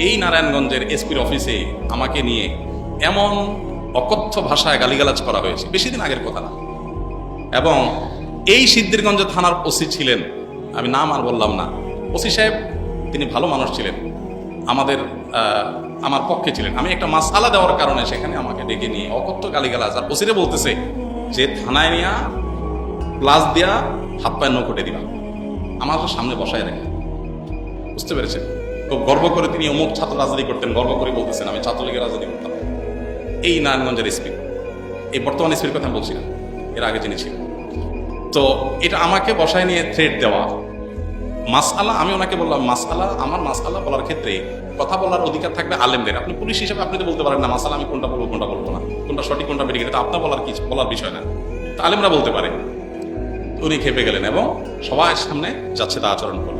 এই নারায়ণগঞ্জের এসপির অফিসে আমাকে নিয়ে এমন অকথ্য ভাষায় গালিগালাজ করা হয়েছে। বেশি দিন আগের কথা না। এবং এই সিদ্ধিরগঞ্জ থানার ওসি ছিলেন, আমি নাম আর বললাম না। ওসি সাহেব, তিনি ভালো মানুষ ছিলেন। আমাদের আমার পক্ষে ছিলেন। আমি একটা মাসালা দেওয়ার কারণে সেখানে আমাকে ডেকে নিয়ে অকথ্য গালিগালাজ। আর ওসিরে বলতেছে যে, থানায় নিয়ে, প্লাস দিয়া হাত পায়ের নৌকটে দিবা। আমার সামনে বসায় রেখে। বুঝতে পেরেছেন? খুব গর্ব করে তিনি অমুক ছাত্র রাজনীতি করতেন, গর্ব করে বলতেছেন, আমি ছাত্রলীগের রাজনীতি করতাম। এই নারায়ণগঞ্জের এসপি। এই বর্তমান এসপির কথা বলছি না, এর আগে যিনি ছিলেন। তো এটা আমাকে বসায় নিয়ে থ্রেড দেওয়া। মাসআলা, আমি ওনাকে বললাম, মাসআলা, আমার মাসআলা বলার ক্ষেত্রে কথা বলার অধিকার থাকবে আলেমদের। আপনি পুলিশ হিসেবে আপনি তো বলতে পারেন না মাসালা আমি কোনটা বলব কোনটা বলব না। কোনটা সঠিক, কোনটা বেরিয়ে এটা আপনার বলার কিছু, বলার বিষয় না। তা আলেমরা বলতে পারে। উনি খেপে গেলেন এবং সবার সামনে যাচ্ছে তা আচরণ করলেন।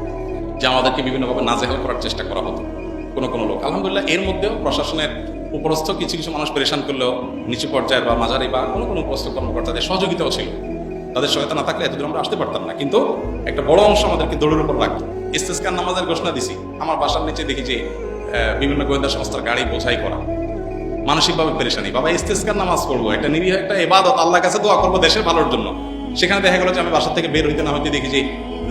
যে আমাদেরকে বিভিন্নভাবে নাজেহাল করার চেষ্টা করা হতো, কোনো কোনো লোক। আলহামদুলিল্লাহ, এর মধ্যেও প্রশাসনের উপরস্থ কিছু কিছু মানুষ পরেশান করলেও নিচু পর্যায়ের বা মাঝারি বা কোনো কোনো উপরস্থ কর্মকর্তাদের সহযোগিতাও ছিল। তাদের সহায়তা না থাকলে এতদূর আমরা আসতে পারতাম না। কিন্তু একটা বড় অংশ আমাদেরকে দৌড়ের উপর রাখতো। ইস্তেস্কার নামাজের ঘোষণা দিছি। আমার বাসার নিচে দেখি যে বিভিন্ন গোয়েন্দা সংস্থার গাড়ি বোঝাই করা। মানসিকভাবে পেরেশানি। বাবা, ইস্তেস্কার নামাজ পড়ব, একটা নিরীহ, একটা এবাদত আল্লাহ কাছে দোয়া করব দেশের ভালোর জন্য। সেখানে দেখা গেলো যে আমি বাসার থেকে বের হইতে না হইতে দেখি যে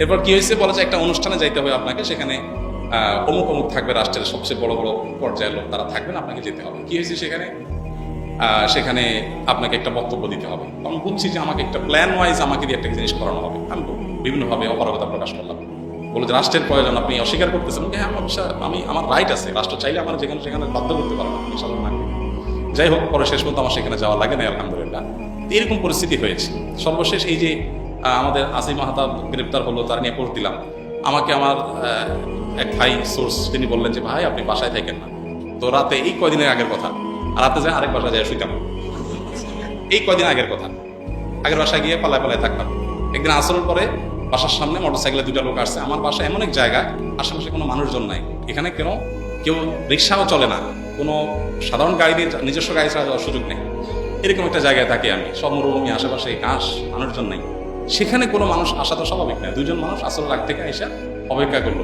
এরপর কি হয়েছে? বলা যায় একটা অনুষ্ঠানে যাইতে হবে আপনাকে, সেখানে অমুক অমুক থাকবে, রাষ্ট্রের সবচেয়ে বড় বড় পর্যায়ের লোক তারা থাকবেন, আপনাকে যেতে হবে। কি হয়েছে সেখানে? সেখানে আপনাকে একটা বক্তব্য দিতে হবে। আমি বুঝছি যে আমাকে একটা প্ল্যান ওয়াইজ আমাকে দিয়ে একটা জিনিস করানো হবে। আমি বিভিন্নভাবে অপারগতা প্রকাশ করলাম। বলে যে রাষ্ট্রের প্রয়োজন, আপনি অস্বীকার করতেছেন। হ্যাঁ আমার আমি, আমার রাইট আছে। রাষ্ট্র চাইলে আমার যেখানে, সেখানে বাধ্য করতে পারব আমি সাধারণ যাই হোক, পরে শেষ পর্যন্ত আমার সেখানে যাওয়া লাগে না, আলহামদুলিল্লাহ। এরকম পরিস্থিতি হয়েছে। সর্বশেষ এই যে আমাদের আসিম মাহাতাব গ্রেপ্তার হলো, তার নিয়ে পোস্ট দিলাম। আমাকে আমার এক ভাই সোর্স তিনি বললেন যে, ভাই, আপনি বাসায় থাকেন না। তো রাতে এই কয়দিনের আগের কথা। রাতে যায় আরেক বাসায় যায়, শুইতাম। এই কয়দিন আগের কথা। আগের বাসায় গিয়ে পালায় পালায় থাকতাম। একদিন আসরের পরে বাসার সামনে মোটরসাইকেলে দুটা লোক আসছে। আমার বাসা এমন এক জায়গা, আশেপাশে কোনো মানুষজন নাই। এখানে কেন? কেউ রিক্সাও চলে না। কোনো সাধারণ গাড়ি দিয়ে নিজস্ব গাড়ি ছাড়া যাওয়ার সুযোগ নেই। এরকম একটা জায়গায় থাকি আমি। সব মরুভূমি, আশেপাশে ঘাস, মানুষজন নাই। সেখানে কোনো মানুষ আসা তো স্বাভাবিক নয় দুজন মানুষ আসলে রাগ থেকে এসে অপেক্ষা করল।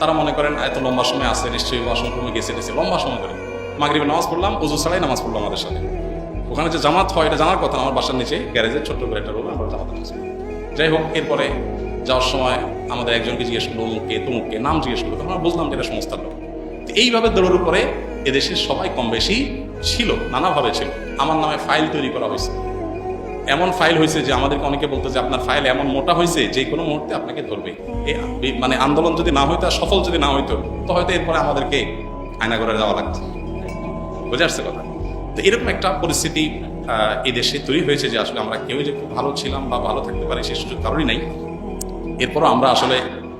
তারা মনে করেন এত লম্বা সময় আসে নিশ্চয়ই ওয়াশরুমে গেছে গেছে। লম্বা সময় করে মাগরিবে নামাজ পড়লাম, উজু ছাড়াই নামাজ পড়লাম আমাদের সাথে। ওখানে যে জামাত হয়, এটা জানার কথা আমার বাসার নিচে গ্যারেজে ছোট্ট করে একটা রুম আমরা জামাত নামাজ যাই হোক, এরপরে যাওয়ার সময় আমাদের একজনকে জিজ্ঞেস করল অমুককে তমুককে? নাম জিজ্ঞেস করল। তখন আমরা বুঝলাম যে এটা সংস্থার লোক। তো এইভাবে দৌড়ের উপরে এদেশের সবাই কম বেশি ছিল, নানাভাবে ছিল। আমার নামে ফাইল তৈরি করা হয়েছে। এমন ফাইল হয়েছে যে আমাদেরকে অনেকে বলতো যে আপনার ফাইল এমন মোটা হয়েছে যে কোনো মুহূর্তে আপনাকে ধরবে। মানে আন্দোলন যদি না হইতো আর সফল যদি না হইতো, তো হয়তো এরপরে আমাদেরকে আয়না করে যাওয়া লাগতো। বুঝে আসছে কথা? তো এরকম একটা পরিস্থিতি এই দেশে তৈরি হয়েছে যে আসলে আমরা কেউ যে খুব ভালো ছিলাম বা ভালো থাকতে পারি সে সুযোগ কারোরই নাই। এরপরও আমরা আসলে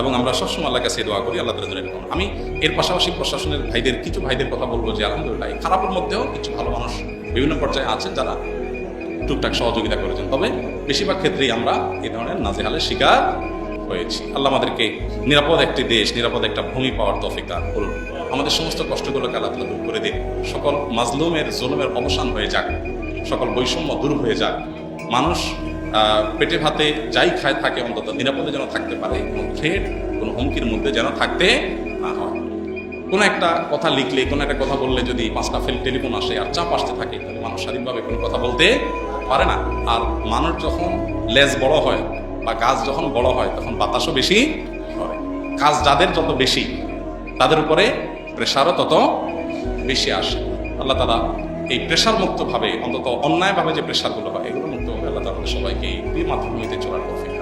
এবং আমরা সবসময় আল্লাহ কাছে দোয়া করি, আল্লাহ তালা আমি এর পাশাপাশি প্রশাসনের ভাইদের, কিছু ভাইদের কথা বলব যে, আলহামদুলিল্লাহ খারাপের মধ্যেও কিছু ভালো মানুষ বিভিন্ন পর্যায়ে আছেন যারা টুকটাক সহযোগিতা করেছেন। তবে বেশিরভাগ ক্ষেত্রেই আমরা এই ধরনের নাজেহালের শিকার হয়েছি। আল্লাহ আমাদেরকে নিরাপদ একটি দেশ, নিরাপদ একটা ভূমি পাওয়ার তফিক দান করুন। আমাদের সমস্ত কষ্টগুলোকে আল্লাহ দূর করে দিন। সকল মাজলুমের, জুলুমের অবসান হয়ে যাক। সকল বৈষম্য দূর হয়ে যাক। মানুষ পেটে ভাতে যাই খায় থাকে, অন্তত নিরাপদে যেন থাকতে পারে। কোনো থ্রেট কোনো হুমকির মধ্যে যেন থাকতে না হয়। কোনো একটা কথা লিখলে, কোনো একটা কথা বললে যদি পাঁচটা ফেল টেলিফোন আসে আর চাপ আসতে থাকে, তাহলে মানুষ স্বাধীনভাবে কোনো কথা বলতে পারে না। আর মানুষ যখন লেজ বড় হয় বা গাছ যখন বড় হয়, তখন বাতাসও বেশি হয়। কাজ যাদের যত বেশি, তাদের উপরে প্রেশারও তত বেশি আসে। আল্লাহ তালা এই প্রেশার মুক্তভাবে অন্তত অন্যায়ভাবে যে প্রেশারগুলো হয়, এগুলো সবাইকে এই মাধ্যমিতে চলার তৌফিক